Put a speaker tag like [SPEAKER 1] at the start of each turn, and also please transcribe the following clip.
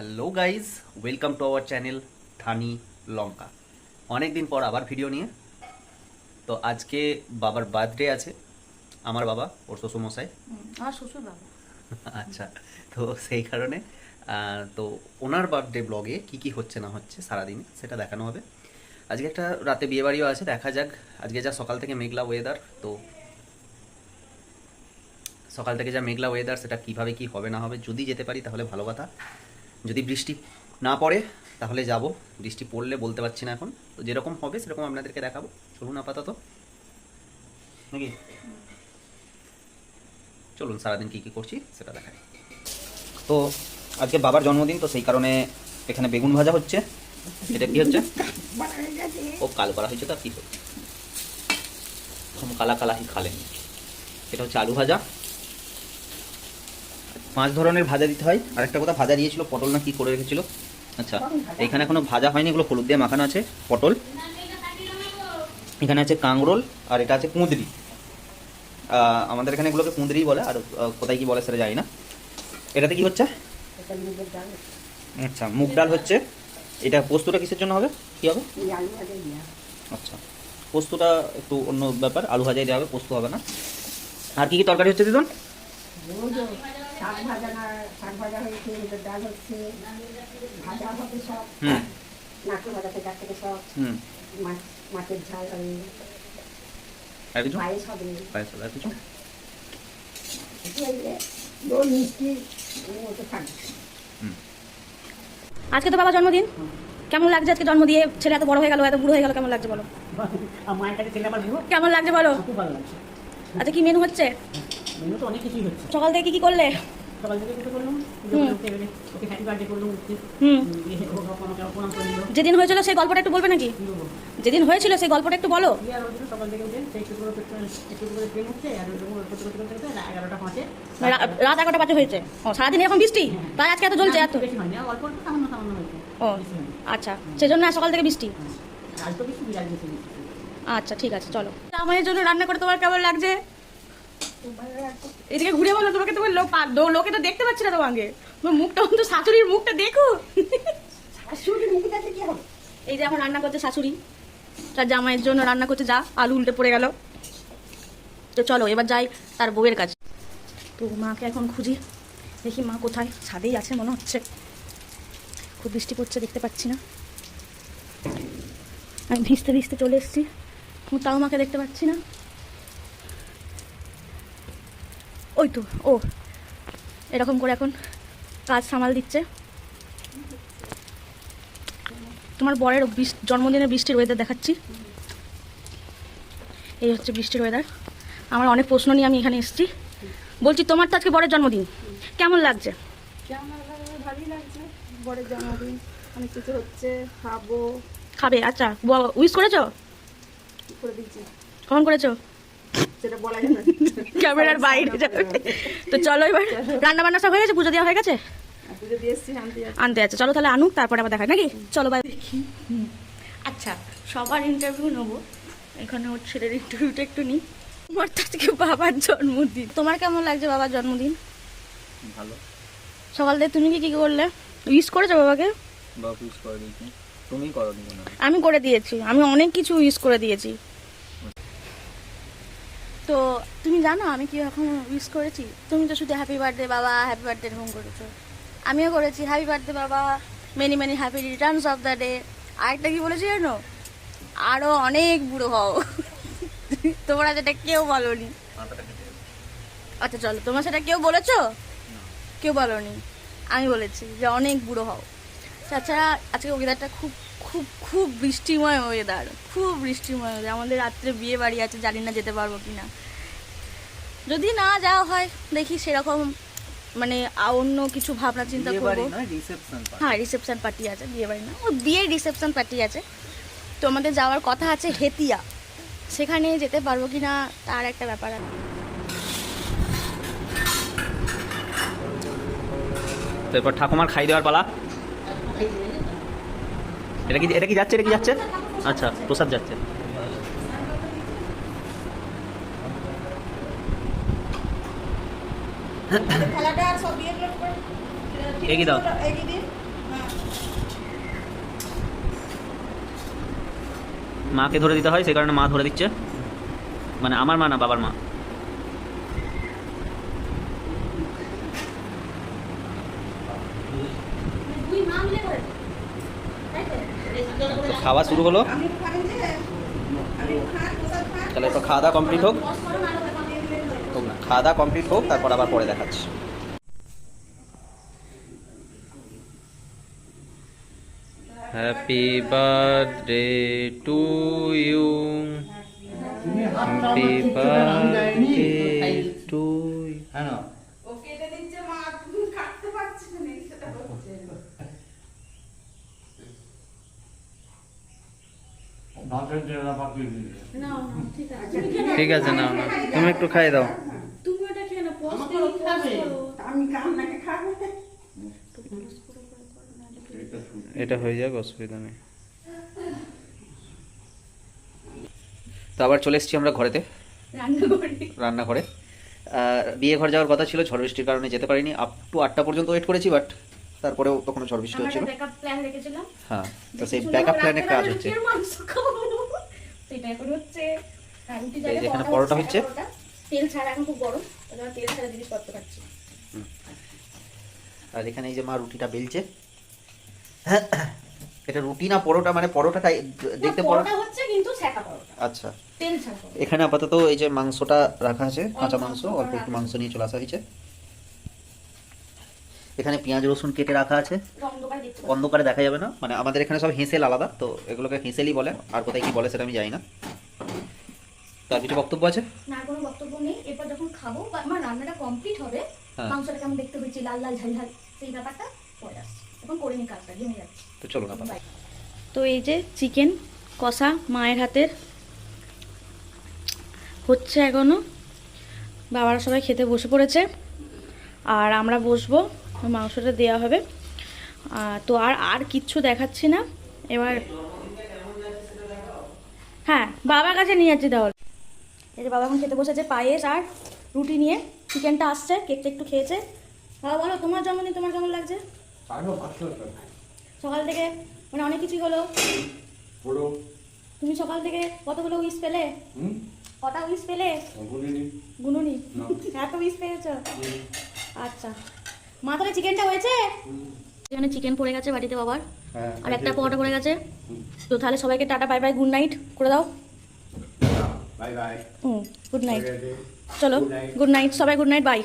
[SPEAKER 1] Hello guys welcome to our channel Dhani Lanka অনেক দিন পর আবার ভিডিও নিয়ে। তো আজকে বাবার বার্থডে আছে। আমার বাবা ওর শ্বশুরমশাই।
[SPEAKER 2] আমার শ্বশুর বাবা।
[SPEAKER 1] আচ্ছা তো সেই কারণে তো ওনার বার্থডে ব্লগে কি কি হচ্ছে না হচ্ছে সারাদিন সেটা দেখানো হবে। আজকে একটা রাতে বিয়ে বাড়িও আছে দেখা যাক। আজকে যা সকাল থেকে মেঘলা ওয়েদার তো সকাল থেকে যা মেঘলা ওয়েদার সেটা কীভাবে কি হবে না হবে যদি যেতে পারি তাহলে ভালো কথা। যদি বৃষ্টি না পড়ে, তাহলে যাব। বৃষ্টি পড়লে বলতে পারছি না এখন। তো যেরকম হবে, সেরকম আপনাদেরকে দেখাবো। চলুন আপাতত। নাকি? চলুন, সারাদিন কী কী করছি সেটা দেখাই। তো আজকে বাবার জন্মদিন, তো সেই কারণে এখানে বেগুন ভাজা হচ্ছে। এটা কি হচ্ছে? ও, কাল করা হয়েছে তো কি হচ্ছে কালা কালা খালেন। এটা হচ্ছে আলু ভাজা। পাঁচ ধরনের ভাজা দিতে হয়। আরেকটা কথা, ভাজা দিয়েছিল, পটল না কি করে রেখেছিল? আচ্ছা এখানে এখনও ভাজা হয়নি, এগুলো হলুদ দিয়ে মাখানো আছে, পটল। এখানে আছে কাংরোল আর এটা আছে কুঁদরি। আমাদের এখানে এগুলোকে কুঁদরি বলে, আর কোথায় কি বলে সেটা জানি না। এটাতে কি হচ্ছে? আচ্ছা মুগ ডাল হচ্ছে। এটা পোস্তটা কিসের জন্য হবে? কি হবে? আচ্ছা পোস্তটা একটু অন্য ব্যাপার, আলু ভাজাই দেওয়া হবে, পোস্ত হবে না। আর কি কি তরকারি হচ্ছে দিদন?
[SPEAKER 3] শাক ভাজা না শাক ভাজা হয়েছে ডাল হচ্ছে ভাজা হবে সব। ভাজা থেকে থেকে সব।
[SPEAKER 1] হুম।
[SPEAKER 3] মাছ মাছের ঝাল হবে।
[SPEAKER 1] আর কিছু?
[SPEAKER 3] পায়েস হবে।
[SPEAKER 1] পায়েস হবে, আর কিছু?
[SPEAKER 3] একটু এই যে দই মিষ্টি এর থাকবে
[SPEAKER 2] আজকে তো বাবা জন্মদিন। কেমন লাগছে আজকে জন্ম দিয়ে? ছেলে এত বড় হয়ে গেল এত বুড়ো হয়ে গেল কেমন লাগছে বলো? কেমন লাগছে বলো?
[SPEAKER 4] খুব ভালো লাগছে।
[SPEAKER 2] আচ্ছা কি মেনু হচ্ছে?
[SPEAKER 4] মেনু তো অনেক কিছুই হচ্ছে
[SPEAKER 2] সকাল থেকে কি করলে?
[SPEAKER 4] সকাল থেকে কিছু করলাম ওকে হ্যাপি বার্থডে করলাম
[SPEAKER 2] হুম। যেদিন হয়েছিল সেই গল্পটা একটু বলবে নাকি? যেদিন হয়েছিল সেই গল্পটা একটু বলো।
[SPEAKER 4] করতে করতে করতে করতে এগারোটা পাঁচে।
[SPEAKER 2] রাত এগারোটা বাজে হয়েছে। ও সারাদিন এরকম বৃষ্টি? তাই আজকে এত জ্বলছে এত? ও আচ্ছা। সেজন্য সকাল থেকে বৃষ্টি?
[SPEAKER 4] বেশি বৃষ্টি।
[SPEAKER 2] আচ্ছা ঠিক আছে চলো। আমার জন্য রান্না করে তোমার কেমন লাগছে? এদিকে ঘুরে বলো তোমাকে তোমার লোক পা- দো- লোকে তো দেখতে পাচ্ছি না তোমাকে। তোমার মুখটা অন্তত শাশুড়ির মুখটা দেখো এই যে এখন রান্না করছে শাশুড়ি তার জামাইয়ের জন্য রান্না করছে যা আলু উল্টে পড়ে গেল। তো চলো এবার যাই তার বউয়ের কাছে। তো মাকে এখন খুঁজি দেখি মা কোথায় ছাদেই আছে মনে হচ্ছে। খুব বৃষ্টি পড়ছে দেখতে পাচ্ছি না। আমি ভিজতে ভিজতে চলে এসেছি তাও মাকে দেখতে পাচ্ছি না। ওই তো ও। এরকম করে এখন কাজ সামাল দিচ্ছে। তোমার বরের জন্মদিনের বৃষ্টির ওয়েদার দেখাচ্ছি। এই হচ্ছে বৃষ্টির ওয়েদার আমার অনেক প্রশ্ন নিয়ে আমি এখানে এসেছি। বলছি তোমার তো আজকে বরের জন্মদিন। কেমন লাগছে?
[SPEAKER 5] ভালোই লাগছে। বড়ের জন্মদিন অনেক কিছু হচ্ছে খাব।
[SPEAKER 2] খাবে? আচ্ছা উইশ করেছ?
[SPEAKER 5] করে দিচ্ছি।
[SPEAKER 2] কখন করেছ। ক্যামেরার বাইরে যাবে। তো চলো এবার রান্না বান্না সব হয়ে গেছে? পুজো দেওয়া হয়ে গেছে?
[SPEAKER 5] আছে
[SPEAKER 2] আনতে আছে চলো তাহলে আনুক তারপরে আবার দেখায়। নাকি? চলো বাই দেখি হুম। আচ্ছা সবার ইন্টারভিউ নেব। এখানে ওর ছেলের ইন্টারভিউটা একটু নিই। তোমার তো আজকে বাবার জন্মদিন। তোমার কেমন লাগছে বাবার জন্মদিন?
[SPEAKER 6] ভালো।
[SPEAKER 2] সকাল থেকে তুমি কি কি করলে? উইশ করেছ বাবাকে?
[SPEAKER 6] বা পুজ করে দিয়েছি তুমি? করো
[SPEAKER 2] আমি করে দিয়েছি। আমি অনেক কিছু উইশ করে দিয়েছি। তো তুমি জানো আমি কি এখন উইশ করেছি? তুমি তো শুধু হ্যাপি বার্থডে বাবা হ্যাপি বার্থডে এরকম করেছ। আমিও করেছি হ্যাপি বার্থডে বাবা many many happy returns of the day আরেকটা কি বলেছি জানো? আরও অনেক বুড়ো হও। তোমরা যেটা কেউ বলনি। আচ্ছা চলো তোমার সেটা কেউ বলেছ? কেউ বলনি। আমি বলেছি যে অনেক বুড়ো হও। তাছাড়া আজকে ওয়েদারটা খুব খুব খুব বৃষ্টিময় ওয়েদার খুব বৃষ্টিময় ওয়েদার আমাদের রাত্রে বিয়ে বাড়ি আছে জানি না যেতে পারব কি না যদি না যাওয়া হয় দেখি সেরকম মানে অন্য কিছু ভাবনা চিন্তা
[SPEAKER 6] বিয়ে
[SPEAKER 2] করব। হ্যাঁ রিসেপশন পার্টি আছে বিয়ে বাড়ি না ও বিয়ের রিসেপশন পার্টি আছে। তো আমাদের যাওয়ার কথা আছে হেতিয়া। সেখানে যেতে পারব কি না তার একটা ব্যাপার আছে।
[SPEAKER 1] তো এরপর ঠাকুমার খাই দেওয়ার পালা। এটা কি এটা কি যাচ্ছে এটা কি যাচ্ছে? আচ্ছা প্রসাদ যাচ্ছে। দাও। মাকে ধরে দিতে হয় সেই কারণে মা ধরে দিচ্ছে। মানে আমার মা না বাবার মা? খাওয়া শুরু হলো। তাহলে একটু খাওয়া দাওয়া কমপ্লিট হোক।
[SPEAKER 2] না
[SPEAKER 1] খাওয়া দাওয়া কমপ্লিট হোক তারপর আবার পরে দেখাচ্ছি। Happy birthday to you happy birthday to
[SPEAKER 5] ও কেটে দিচ্ছে মা তুমি কাটতে পারছিস না সেটা হচ্ছে
[SPEAKER 2] নাও নাও ঠিক আছে।
[SPEAKER 1] আছে না না তুমি একটু খাই দাও।
[SPEAKER 2] তুমি ওটা খেয়ে নাও পোস্ট করো
[SPEAKER 4] খাবে।
[SPEAKER 3] আমি কান্নাকে খাব।
[SPEAKER 1] এটা হয়ে যাক অসুবিধা নেই। তো আবার চলে এসেছি আমরা ঘরেতে।
[SPEAKER 2] রান্না করি
[SPEAKER 1] রান্না করে বিয়ে ঘর যাওয়ার কথা ছিল ঝড় বৃষ্টির কারণে যেতে পারিনি। আপ টু আটটা পর্যন্ত ওয়েট করেছি বাট তারপরেও তখনও ঝড় বৃষ্টি হচ্ছিল। হ্যাঁ তো সেই ব্যাকআপ প্ল্যানের কাজ হচ্ছে।
[SPEAKER 2] এখন পরোটা
[SPEAKER 1] হচ্ছে।
[SPEAKER 2] তেল ছাড়া এখন খুব গরম। তেল ছাড়া জিনিসপত্র খাচ্ছি।
[SPEAKER 1] আর এখানে এই যে মা রুটিটা বেলছে। এটা রুটি না পরোটা? মানে পরোটা তাই দেখতে পরোটা
[SPEAKER 2] হচ্ছে কিন্তু ছ্যাঁকা পরোটা।
[SPEAKER 1] আচ্ছা।
[SPEAKER 2] তেল ছাড়া
[SPEAKER 1] এখানে আপাতত এই যে মাংসটা রাখা আছে কাঁচা মাংস অল্প একটু মাংস নিয়ে চলে আসা হয়েছে। এখানে পেঁয়াজ রসুন কেটে রাখা আছে।
[SPEAKER 2] অন্ধকারে
[SPEAKER 1] দেখা যাবে না। মানে আমাদের এখানে সব হেঁসেল আলাদা তো এগুলোকে হেঁসেলই বলে। আর কোথায় কি বলে সেটা আমি জানি না। তার কিছু বক্তব্য আছে?
[SPEAKER 2] না কোনো বক্তব্য নেই। এরপর যখন খাব বা আমার রান্নাটা কমপ্লিট হবে
[SPEAKER 1] হ্যাঁ।
[SPEAKER 2] মাংসটা কেমন দেখতে হয়েছে লাল লাল ঝাল ঝাল সেই ব্যাপারটা পরে আসছে। এখন করে নি কাজটা জমে যাচ্ছে।
[SPEAKER 1] তো চলো না
[SPEAKER 2] তো এই যে চিকেন কষা মায়ের হাতের হচ্ছে এখনও। বাবারা সবাই খেতে বসে পড়েছে। আর আমরা বসবো মাংসটা দেওয়া হবে। তো আর আর কিচ্ছু দেখাচ্ছি না। এবার হ্যাঁ বাবার কাছে নিয়ে যাচ্ছি তাহলে। এই যে বাবা এখন খেতে বসেছে পায়েস আর রুটি নিয়ে। চিকেনটা আসছে কেকটা একটু খেয়েছে। বাবা বলো তোমার জন্মদিন তোমার কেমন লাগছে? সকাল থেকে মানে অনেক কিছুই হলো। তুমি সকাল থেকে কতগুলো উইস পেলে? কটা উইস পেলে? গুনুনি এত উইস পেয়েছ? আচ্ছা। মা তাহলে চিকেনটা হয়েছে? এখানে চিকেন পড়ে গেছে বাড়িতে বাবার। আর একটা পরোটা পড়ে গেছে। তো তাহলে সবাইকে tata bye bye good night করে দাও।
[SPEAKER 7] Bye bye.
[SPEAKER 2] Hmm good night. চলো গুড নাইট সবাই গুড নাইট বাই।